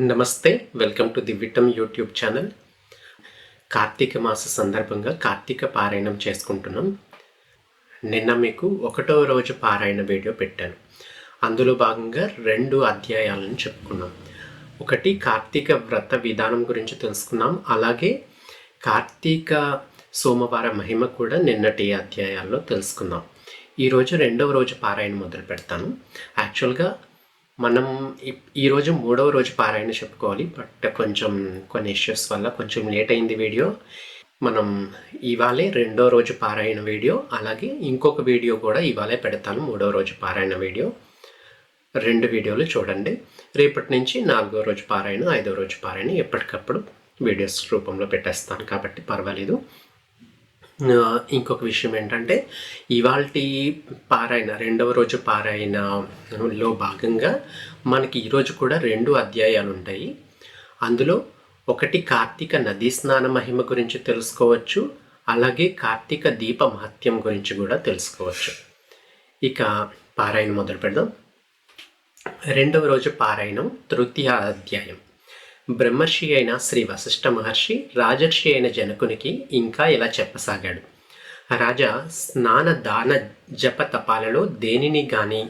నమస్తే welcome to the విటమ్ YouTube channel. Karthika మాస సందర్భంగా కార్తీక పారాయణం చేసుకుంటున్నాం. నిన్న మీకు ఒకటో రోజు పారాయణ వీడియో పెట్టాను. అందులో భాగంగా రెండు అధ్యాయాలను చెప్పుకున్నాం. ఒకటి కార్తీక వ్రత విధానం గురించి తెలుసుకున్నాం. అలాగే కార్తీక సోమవార మహిమ కూడా నిన్నటి అధ్యాయాల్లో తెలుసుకున్నాం. ఈరోజు రెండవ రోజు పారాయణ మొదలు పెడతాను. యాక్చువల్గా మనం ఈ- ఈరోజు మూడవ రోజు పారాయణ చెప్పుకోవాలి. బట్ కొంచెం కొన్ని ఇష్యూస్ వల్ల కొంచెం లేట్ అయింది వీడియో. మనం ఇవాళే రెండో రోజు పారాయణ వీడియో. అలాగే ఇంకొక వీడియో కూడా ఇవాళే పెడతాను మూడో రోజు పారాయణ వీడియో. రెండు వీడియోలు చూడండి. రేపటి నుంచి నాలుగో రోజు పారాయణ ఐదో రోజు పారాయణ ఎప్పటికప్పుడు వీడియోస్ రూపంలో పెట్టేస్తాను. కాబట్టి పర్వాలేదు. ఇంకొక విషయం ఏంటంటే ఇవాళ పారాయణ రెండవ రోజు పారాయణలో భాగంగా మనకి ఈరోజు కూడా రెండు అధ్యాయాలు ఉంటాయి. అందులో ఒకటి కార్తీక నదీ స్నాన మహిమ గురించి తెలుసుకోవచ్చు అలాగే కార్తీక దీప మహత్యం గురించి కూడా తెలుసుకోవచ్చు. ఇక పారాయణ మొదలు పెడదాం. రెండవ రోజు పారాయణం తృతీయ అధ్యాయం. బ్రహ్మర్షి అయిన శ్రీ వశిష్ఠ మహర్షి రాజర్షి అయిన జనకునికి ఇంకా ఇలా చెప్పసాగాడు. రాజా స్నాన దాన జప తపాలలో దేనిని గాని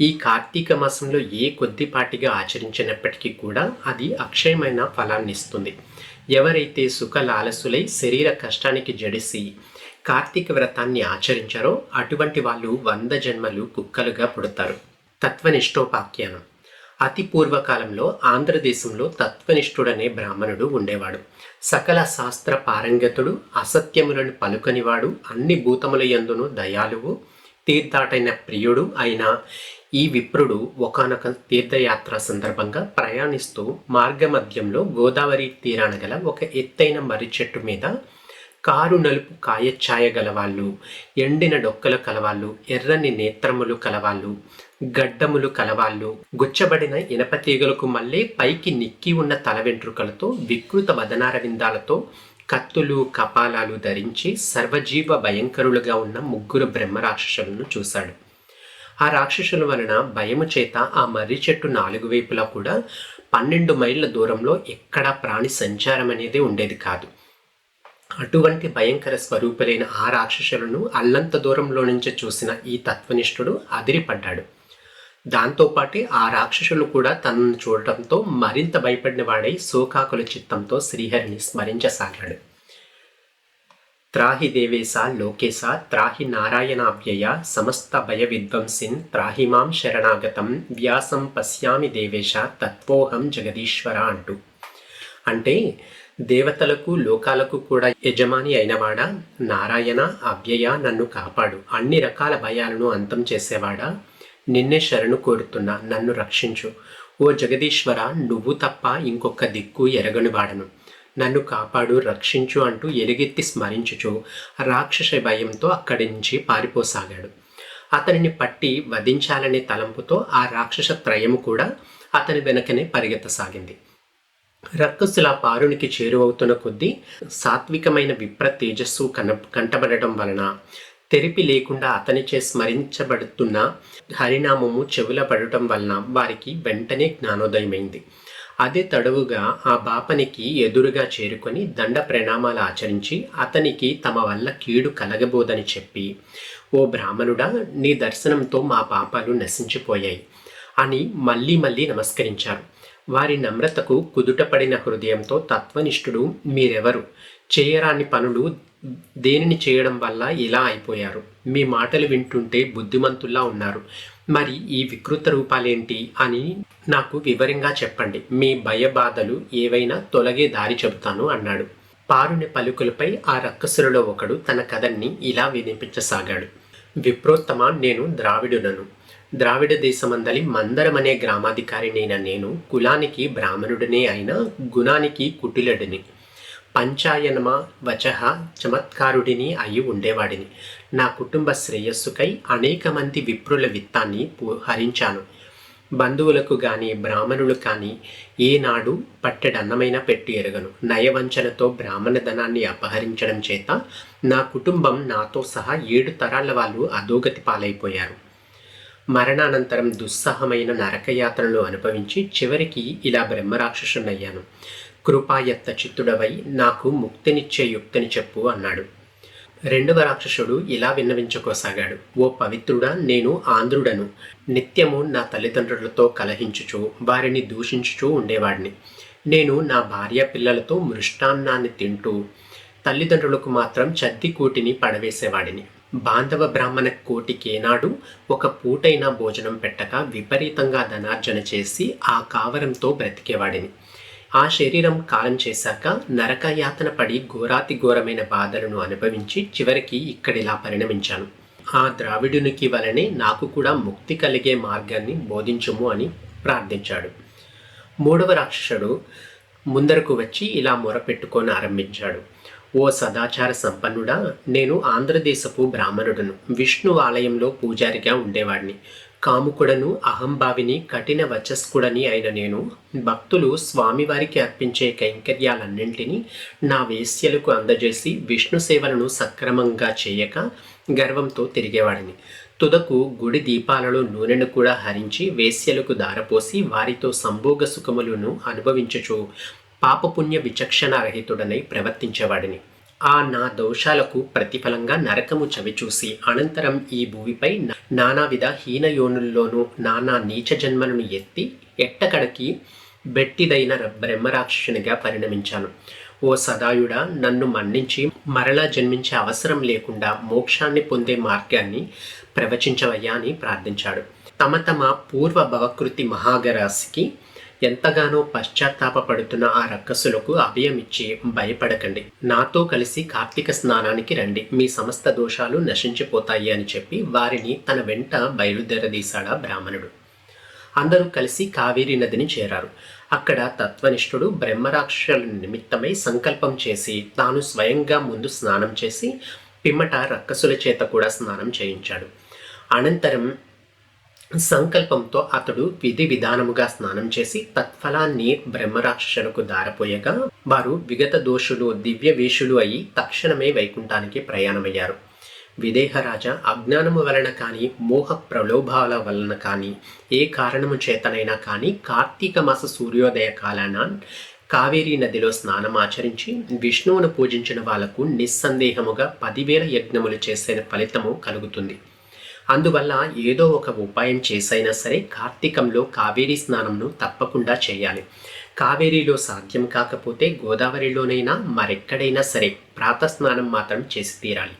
ఈ కార్తీక మాసంలో ఏ కొద్దిపాటిగా ఆచరించినప్పటికీ కూడా అది అక్షయమైన ఫలాన్ని ఇస్తుంది ఎవరైతే సుఖ లాలసులై శరీర కష్టానికి జడిసి కార్తీక వ్రతాన్ని ఆచరించారో అటువంటి వాళ్ళు వంద జన్మలు కుక్కలుగా పుడతారు. తత్వనిష్టోపాఖ్యానం. అతి పూర్వకాలంలో ఆంధ్రదేశంలో తత్వనిష్ఠుడనే బ్రాహ్మణుడు ఉండేవాడు. సకల శాస్త్ర పారంగతుడు అసత్యములను పలుకనివాడు అన్ని భూతముల యందును దయాలువు తీర్థాటైన ప్రియుడు అయిన ఈ విప్రుడు ఒకానొక తీర్థయాత్ర సందర్భంగా ప్రయాణిస్తూ మార్గమధ్యంలో గోదావరి తీరాన గల ఒక ఎత్తైన మర్రి చెట్టు మీద కారు నలుపు కాయఛాయ గలవాళ్ళు ఎండిన డొక్కలు కలవాళ్ళు ఎర్రని నేత్రములు కలవాళ్ళు గడ్డములు కలవాళ్ళు. గుచ్చబడిన ఇనప తీగలకు మళ్ళీ పైకి నిక్కి ఉన్న తల వెంట్రుకలతో వికృత వదనార విందాలతో కత్తులు కపాలాలు ధరించి సర్వజీవ భయంకరులుగా ఉన్న ముగ్గురు బ్రహ్మరాక్షసులను చూశాడు. ఆ రాక్షసుల వలన భయము చేత ఆ మర్రి చెట్టు నాలుగు వైపులా కూడా పన్నెండు మైళ్ళ దూరంలో ఎక్కడా ప్రాణి సంచారం అనేది ఉండేది కాదు. అటువంటి భయంకర స్వరూపులైన ఆ రాక్షసులను అల్లంత దూరంలో నుంచి చూసిన ఈ తత్వనిష్ఠుడు అదిరిపడ్డాడు. దాంతోపాటే ఆ రాక్షసులు కూడా తనను చూడటంతో మరింత భయపడిన వాడై శోకాకుల చిత్తంతో శ్రీహరిని స్మరించసాగాడు. త్రాహి దేవేశ లోకేశ త్రాహి నారాయణాభ్యయ సమస్త భయ విద్వంసిన్ త్రాహిమాం శరణాగతం వ్యాసం పశ్యామి దేవేశ తత్వోహం జగదీశ్వర అంటూ. అంటే దేవతలకు లోకాలకు కూడా యజమాని అయినవాడా నారాయణ అభ్యయ నన్ను కాపాడు అన్ని రకాల భయాలను అంతం చేసేవాడా నిన్నే శరణు కోరుతున్నా నన్ను రక్షించు. ఓ జగదీశ్వర నువ్వు తప్ప ఇంకొక దిక్కు ఎరగని వాడను. నన్ను కాపాడు రక్షించు అంటూ ఎలుగెత్తి స్మరించుచు రాక్షస భయంతో అక్కడి నుంచి పారిపోసాగాడు. అతనిని పట్టి వధించాలనే తలంపుతో ఆ రాక్షస త్రయము కూడా అతని వెనకనే పరిగెత్తసాగింది. రక్కసుల పారునికి చేరువవుతున్న కొద్దీ సాత్వికమైన విప్ర తేజస్సు కన కంటబడటం వలన తెరిపి లేకుండా అతనిచే స్మరించబడుతున్న హరినామము చెవుల పడటం వలన వారికి వెంటనే జ్ఞానోదయమైంది. అదే తడవుగా ఆ బాపనికి ఎదురుగా చేరుకొని దండ ప్రణామాలు ఆచరించి అతనికి తమ వల్ల కీడు కలగబోదని చెప్పి ఓ బ్రాహ్మణుడా నీ దర్శనంతో మా పాపాలు నశించిపోయాయి అని మళ్ళీ మళ్ళీ నమస్కరించారు. వారి నమ్రతకు కుదుటపడిన హృదయంతో తత్వనిష్ఠుడు మీరెవరు? చేయరాని పనులు దేనిని చేయడం వల్ల ఇలా అయిపోయారు? మీ మాటలు వింటుంటే బుద్ధిమంతుల్లా ఉన్నారు. మరి ఈ వికృత రూపాలేంటి అని నాకు వివరంగా చెప్పండి. మీ భయబాధలు ఏవైనా తొలగే దారి చెబుతాను అన్నాడు. పారుని పలుకులపై ఆ రక్కసులలో ఒకడు తన కథన్ని ఇలా వినిపించసాగాడు. విప్రోత్తమ నేను ద్రావిడునను. ద్రావిడ దేశమందలి మందరం అనే గ్రామాధికారినైన నేను కులానికి బ్రాహ్మణుడినే అయిన గుణానికి కుటిలడిని. పంచాయనమ వచహ చమత్కారుడిని అయి ఉండేవాడిని. నా కుటుంబ శ్రేయస్సుకై అనేక మంది విప్రుల విత్తాన్ని హరించాను. బంధువులకు కానీ బ్రాహ్మణులు కానీ ఏనాడు పట్టెడన్నమైనా పెట్టి ఎరగను. నయవంచనతో బ్రాహ్మణ ధనాన్ని అపహరించడం చేత నా కుటుంబం నాతో సహా ఏడు తరాల వాళ్ళు అధోగతి పాలైపోయారు. మరణానంతరం దుస్సహమైన నరకయాత్రలు అనుభవించి చివరికి ఇలా బ్రహ్మరాక్షసునయ్యాను కృపాయత్త చిత్తుడవై నాకు ముక్తినిచ్చే యుక్తిని చెప్పు అన్నాడు. రెండవ రాక్షసుడు ఇలా విన్నవించుకోసాగాడు. ఓ పవిత్రుడా నేను ఆంధ్రుడను. నిత్యము నా తల్లిదండ్రులతో కలహించుచు వారిని దూషించుచూ ఉండేవాడిని. నేను నా భార్య పిల్లలతో మృష్టాన్నాన్ని తింటూ తల్లిదండ్రులకు మాత్రం చద్ది కూటిని పడవేసేవాడిని. బాంధవ బ్రాహ్మణ కోటికేనాడు ఒక పూటైన భోజనం పెట్టక విపరీతంగా ధనార్జన చేసి ఆ కావరంతో బ్రతికేవాడిని. ఆ శరీరం కాలం చేశాక నరకయాతన పడి ఘోరాతి ఘోరమైన బాధలను అనుభవించి చివరికి ఇక్కడిలా పరిణమించాను. ఆ ద్రావిడునికి వలనే నాకు కూడా ముక్తి కలిగే మార్గాన్ని బోధించుము అని ప్రార్థించాడు. మూడవ రాక్షసుడు ముందరకు వచ్చి ఇలా మొరపెట్టుకొని ఆరంభించాడు. ఓ సదాచార సంపన్నుడా నేను ఆంధ్రదేశపు బ్రాహ్మణుడను. విష్ణు ఆలయంలో పూజారిగా ఉండేవాడిని. కాముకుడను అహంభావిని కఠిన వచస్కుడని అయిన నేను భక్తులు స్వామివారికి అర్పించే కైంకర్యాలన్నింటినీ నా వేశ్యలకు అందజేసి విష్ణు సేవలను సక్రమంగా చేయక గర్వంతో తిరిగేవాడిని. తుదకు గుడి దీపాలలో నూనెను కూడా హరించి వేశ్యలకు దారపోసి వారితో సంభోగ సుఖములను అనుభవించుచు పాపపుణ్య విచక్షణారహితుడనై ప్రవర్తించేవాడిని. ఆ నా దోషాలకు ప్రతిఫలంగా నరకము చవిచూసి అనంతరం ఈ భూమిపై నానావిధ హీనయోనుల్లోనూ నానా నీచ జన్మలను ఎత్తి ఎట్టకడకి బెట్టిదైన బ్రహ్మరాక్షసునిగా పరిణమించాను. ఓ సదాయుడా నన్ను మన్నించి మరలా జన్మించే అవసరం లేకుండా మోక్షాన్ని పొందే మార్గాన్ని ప్రవచించవయ్యా అని ప్రార్థించాడు. తమ తమ పూర్వ భవకృతి మహాగరాశికి ఎంతగానో పశ్చాత్తాపడుతున్న ఆ రక్కసులకు అభయమిచ్చి భయపడకండి. నాతో కలిసి కార్తీక స్నానానికి రండి. మీ సమస్త దోషాలు నశించిపోతాయి అని చెప్పి వారిని తన వెంట బయలుదేరదీశాడా బ్రాహ్మణుడు. అందరూ కలిసి కావేరీ నదిని చేరారు. అక్కడ తత్వనిష్ఠుడు బ్రహ్మరాక్షల నిమిత్తమై సంకల్పం చేసి తాను స్వయంగా ముందు స్నానం చేసి పిమ్మట రక్కసుల చేత కూడా స్నానం చేయించాడు. అనంతరం సంకల్పంతో అతడు విధి విధానముగా స్నానం చేసి తత్ఫలాన్ని బ్రహ్మరాక్షసులకు దారపోయగా వారు విగత దోషులు దివ్య వేషులు అయి తక్షణమే వైకుంఠానికి ప్రయాణమయ్యారు. విదేహరాజ అజ్ఞానము వలన కానీ మోహ ప్రలోభాల వలన కానీ ఏ కారణము చేతనైనా కానీ కార్తీక మాస సూర్యోదయ కాలాన కావేరీ నదిలో స్నానం ఆచరించి విష్ణువును పూజించిన వాళ్ళకు నిస్సందేహముగా పదివేల యజ్ఞములు చేసే ఫలితము కలుగుతుంది. అందువల్ల ఏదో ఒక ఉపాయం చేసైనా సరే కార్తీకంలో కావేరీ స్నానంను తప్పకుండా చేయాలి. కావేరీలో సాధ్యం కాకపోతే గోదావరిలోనైనా మరెక్కడైనా సరే ప్రాతస్నానం మాత్రం చేసి తీరాలి.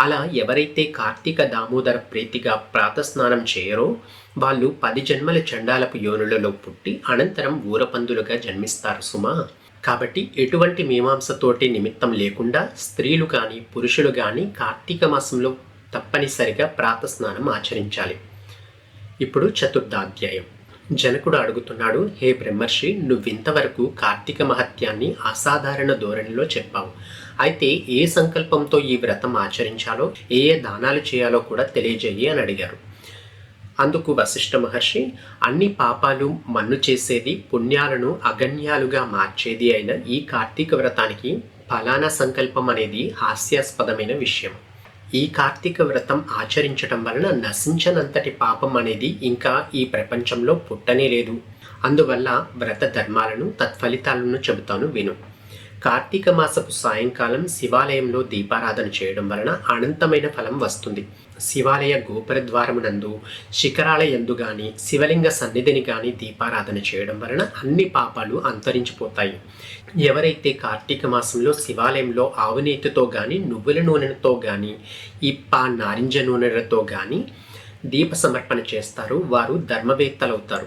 అలా ఎవరైతే కార్తీక దామోదర ప్రీతిగా ప్రాతస్నానం చేయరో వాళ్ళు పది జన్మల చండాలపు యోనులలో పుట్టి అనంతరం ఊరపందులుగా జన్మిస్తారు సుమా. కాబట్టి ఎటువంటి మీమాంసతోటి నిమిత్తం లేకుండా స్త్రీలు కానీ పురుషులు కానీ కార్తీక మాసంలో తప్పనిసరిగా ప్రాతస్నానం ఆచరించాలి. ఇప్పుడు చతుర్థాధ్యాయం. జనకుడు అడుగుతున్నాడు హే బ్రహ్మర్షి నువ్వింతవరకు కార్తీక మహత్యాన్ని అసాధారణ ధోరణిలో చెప్పావు. అయితే ఏ సంకల్పంతో ఈ వ్రతం ఆచరించాలో ఏ ఏ దానాలు చేయాలో కూడా తెలియజేయి అని అడిగారు. అందుకు వశిష్ఠ మహర్షి అన్ని పాపాలు మన్ను చేసేది పుణ్యాలను అగణ్యాలుగా మార్చేది అయిన ఈ కార్తీక వ్రతానికి ఫలానా సంకల్పం అనేది హాస్యాస్పదమైన విషయం. ఈ కార్తీక వ్రతం ఆచరించటం వలన నశించనంతటి పాపం అనేది ఇంకా ఈ ప్రపంచంలో పుట్టనే లేదు. అందువల్ల వ్రత ధర్మాలను తత్ఫలితాలను చెబుతాను విను. కార్తీక మాసపు సాయంకాలం శివాలయంలో దీపారాధన చేయడం వలన అనంతమైన ఫలం వస్తుంది. శివాలయ గోపురద్వారమునందు శిఖరాలయందు గాని శివలింగ సన్నిధిని గాని దీపారాధన చేయడం వలన అన్ని పాపాలు అంతరించిపోతాయి. ఎవరైతే కార్తీక మాసంలో శివాలయంలో ఆవునేతితో కానీ నువ్వుల నూనెతో కానీ ఇప్ప నారింజ నూనెలతో కానీ దీప సమర్పణ చేస్తారు వారు ధర్మవేత్తలవుతారు.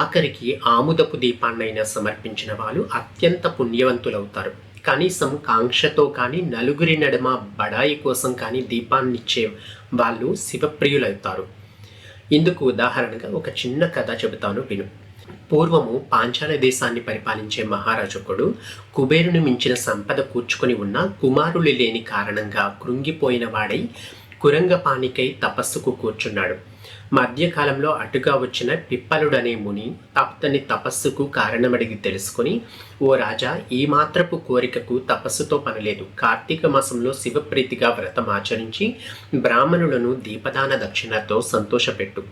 ఆఖరికి ఆముదపు దీపాన్నైనా సమర్పించిన వాళ్ళు అత్యంత పుణ్యవంతులవుతారు. కనీసం కాంక్షతో కానీ నలుగురి నడుమ బడాయి కోసం కానీ దీపాన్నిచ్చే వాళ్ళు శివప్రియులవుతారు. ఇందుకు ఉదాహరణగా ఒక చిన్న కథ చెబుతాను విను. పూర్వము పాంచాల దేశాన్ని పరిపాలించే మహారాజకుడు కుబేరుని మించిన సంపద కూర్చుకొని ఉన్న కుమారులు లేని కారణంగా కృంగిపోయిన వాడై కురంగపానికై తపస్సుకు కూర్చున్నాడు. మధ్యకాలంలో అటుగా వచ్చిన పిప్పలుడనే ముని అతని తపస్సుకు కారణమడిగి తెలుసుకుని ఓ రాజా ఈ మాత్రపు కోరికకు తపస్సుతో పనిలేదు. కార్తీక మాసంలో శివప్రీతిగా వ్రతం ఆచరించి బ్రాహ్మణులను దీపదాన దక్షిణతో సంతోషపెట్టు.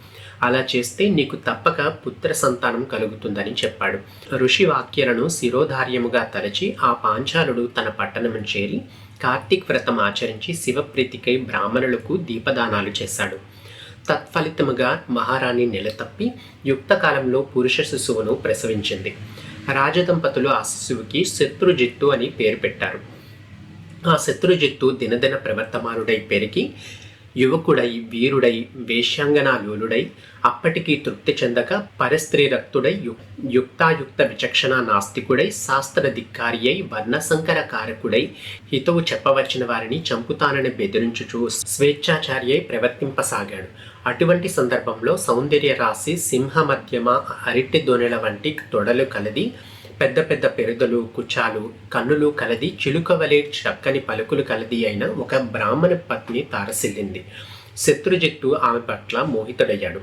అలా చేస్తే నీకు తప్పక పుత్ర సంతానం కలుగుతుందని చెప్పాడు. ఋషి వాక్యలను శిరోధార్యముగా తలచి ఆ పాంచాలుడు తన పట్టణం చేరి కార్తీక్ వ్రతం ఆచరించి శివప్రీతికై బ్రాహ్మణులకు దీపదానాలు చేశాడు. తత్ఫలితముగా మహారాణి నెలతప్పి యుక్త కాలంలో పురుష శిశువును ప్రసవించింది. రాజదంపతులు ఆ శిశువుకి శత్రుజిత్తు అని పేరు పెట్టారు. ఆ శత్రుజిత్తు దినదిన ప్రవర్తమానుడై పెరిగి యువకుడై వీరుడై వేశ్యాంగనాలోలుడై అప్పటికి తృప్తి చెందక పరస్త్రీ రక్తుడై యుక్తాయుక్త విచక్షణ నాస్తికుడై శాస్త్ర ధిక్కారి అయి వర్ణసంకర కారకుడై హితవు చెప్పవచ్చిన వారిని చంపుతానని బెదిరించుచు స్వేచ్ఛాచారి అయి ప్రవర్తింపసాగాడు. అటువంటి సందర్భంలో సౌందర్య రాశి సింహ మధ్యమ అరిటి దొనెల వంటి తొడలు కలది పెద్ద పెద్ద పెరుదలు కుచాలు కన్నులు కలది చిలుకవలే చక్కని పలుకులు కలది అయిన ఒక బ్రాహ్మణ పత్ని తారసిల్లింది. శత్రుజిత్తు ఆమె పట్ల మోహితుడయ్యాడు.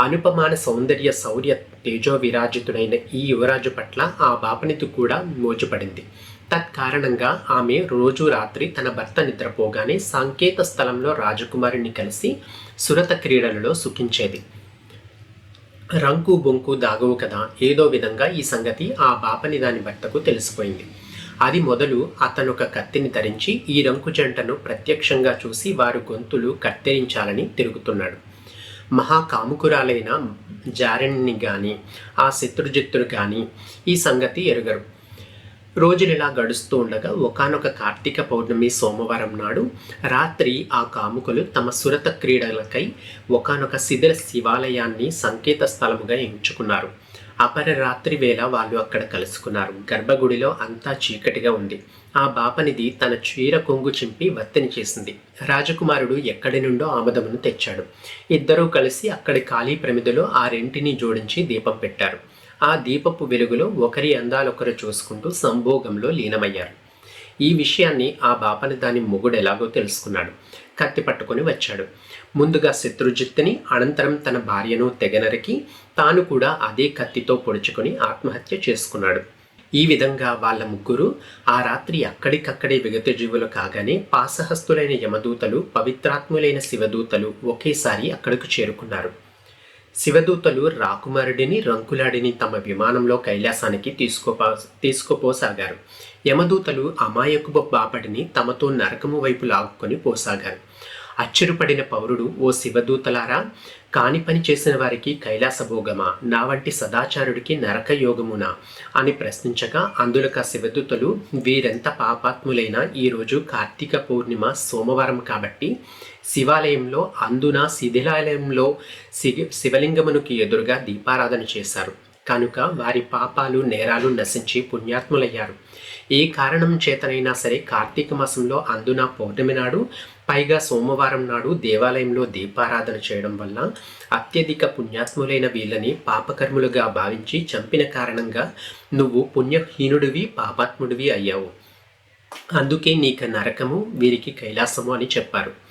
అనుపమాన సౌందర్య శౌర్య తేజో విరాజితుడైన ఈ యువరాజు పట్ల ఆ బాపనితు కూడా మోచుపడింది తత్కారణంగా ఆమె రోజు రాత్రి తన భర్త నిద్రపోగానే సాంకేత స్థలంలో రాజకుమారిని కలిసి సురత క్రీడలలో సుఖించేది. రంకు బొంకు దాగవు కదా ఏదో విధంగా ఈ సంగతి ఆ బాపని దాని భర్తకు తెలిసిపోయింది. అది మొదలు అతను ఒక కత్తిని ధరించి ఈ రంకు జంటను ప్రత్యక్షంగా చూసి వారు గొంతులు కత్తిరించాలని తిరుగుతున్నాడు. మహాకాముకురాలైన జారణ్ని కానీ ఆ శత్రుజిత్తుడు కానీ ఈ సంగతి ఎరుగరు. రోజులు ఇలా గడుస్తూ ఉండగా ఒకనొక కార్తీక పౌర్ణమి సోమవారం నాడు రాత్రి ఆ కాముకులు తమ సురత క్రీడలకై ఒకనొక శిథిల శివాలయాన్ని సంకేత స్థలముగా ఎంచుకున్నారు. అపర రాత్రి వేళ వాళ్ళు అక్కడ కలుసుకున్నారు. గర్భగుడిలో అంతా చీకటిగా ఉంది. ఆ బాపనిది తన చీర కొంగు చింపి వత్తిని చేసింది. రాజకుమారుడు ఎక్కడి నుండో ఆమదమును తెచ్చాడు. ఇద్దరూ కలిసి అక్కడి ఖాళీ ప్రమిదలో ఆ రెంటిని జోడించి దీపం పెట్టారు. ఆ దీపపు వెలుగులో ఒకరి అందాలొకరు చూసుకుంటూ సంభోగంలో లీనమయ్యారు. ఈ విషయాన్ని ఆ బాపని దాని మొగుడు ఎలాగో తెలుసుకున్నాడు. కత్తి పట్టుకొని వచ్చాడు. ముందుగా శత్రుజిత్తుని అనంతరం తన భార్యను తెగనరికి తాను కూడా అదే కత్తితో పొడుచుకొని ఆత్మహత్య చేసుకున్నాడు. ఈ విధంగా వాళ్ళ ముగ్గురు ఆ రాత్రి అక్కడికక్కడే విగత జీవులు కాగానే పాసహస్తులైన యమదూతలు పవిత్రాత్ములైన శివదూతలు ఒకేసారి అక్కడకు చేరుకున్నారు. శివదూతలు రాకుమారుడిని రంకులాడిని తమ విమానంలో కైలాసానికి తీసుకోపా తీసుకుపోసాగారు. యమదూతలు అమాయకు బాపడిని తమతో నరకము వైపు లాగుకొని పోసాగారు. అచ్చురుపడిన పౌరుడు ఓ శివదూతలారా కాని పని చేసిన వారికి కైలాసభోగమా నా వంటి సదాచారుడికి నరక యోగమునా? అని ప్రశ్నించగా అందులక శివదూతలు వీరెంత పాపాత్ములైనా ఈరోజు కార్తీక పూర్ణిమ సోమవారం కాబట్టి శివాలయంలో అందున శిథిలాలయంలో శివలింగమునికి ఎదురుగా దీపారాధన చేశారు. కనుక వారి పాపాలు నేరాలు నశించి పుణ్యాత్ములయ్యారు. ఏ కారణం చేతనైనా సరే కార్తీక మాసంలో అందున పౌర్ణమి నాడు పైగా సోమవారం నాడు దేవాలయంలో దీపారాధన చేయడం వల్ల అత్యధిక పుణ్యాత్ములైన వీళ్ళని పాపకర్ములుగా భావించి చంపిన కారణంగా నువ్వు పుణ్యహీనుడివి పాపాత్ముడివి అయ్యావు. అందుకే నీకు నరకము వీరికి కైలాసము అని చెప్పారు.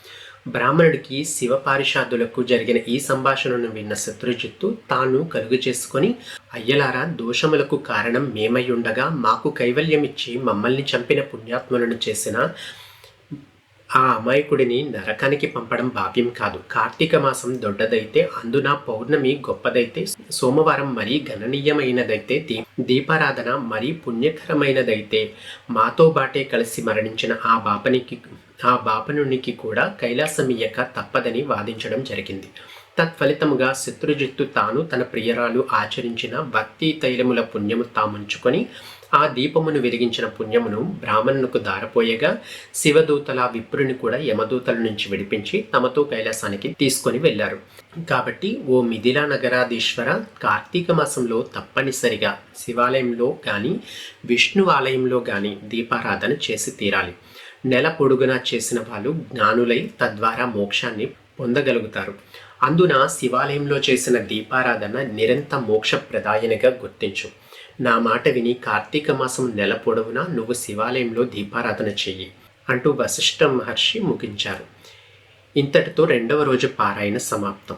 బ్రాహ్మణుడికి శివపారిషాదులకు జరిగిన ఈ సంభాషణను విన్న శత్రుజిత్తు తాను కలుగు చేసుకొని అయ్యలారా దోషములకు కారణం మేమై ఉండగా మాకు కైవల్యమిచ్చి మమ్మల్ని చంపిన పుణ్యాత్ములను చేసిన ఆ అమాయకుడిని నరకానికి పంపడం భావ్యం కాదు. కార్తీక మాసం దొడ్డదైతే అందున పౌర్ణమి గొప్పదైతే సోమవారం మరీ గణనీయమైనదైతే దీపారాధన మరీ పుణ్యకరమైనదైతే మాతో బాటే కలిసి మరణించిన ఆ బాపనికి ఆ బాపనునికి కూడా కైలాసమియక తప్పదని వాదించడం జరిగింది. తత్ఫలితముగా శత్రుజిత్తు తాను తన ప్రియరాలు ఆచరించిన భక్తి తైలముల పుణ్యము తాముంచుకొని ఆ దీపమును వెలిగించిన పుణ్యమును బ్రాహ్మణునికి దారపోయగా శివదూతల విప్రుని కూడా యమదూతల నుంచి విడిపించి తమతో కైలాసానికి తీసుకొని వెళ్ళారు కాబట్టి ఓ మిథిలా నగరాధీశ్వర కార్తీక మాసంలో తప్పనిసరిగా శివాలయంలో కానీ విష్ణు ఆలయంలో కానీ దీపారాధన చేసి తీరాలి. నెల పొడుగునా చేసిన వాళ్ళు జ్ఞానులై తద్వారా మోక్షాన్ని పొందగలుగుతారు. అందున శివాలయంలో చేసిన దీపారాధన నిరంత మోక్షప్రదాయనిగా గుర్తించు. నా మాట విని కార్తీక మాసం నెల పొడవునా నువ్వు శివాలయంలో దీపారాధన చెయ్యి అంటూ వశిష్ఠ మహర్షి ముగించారు. ఇంతటితో రెండవ రోజు పారాయణ సమాప్తం.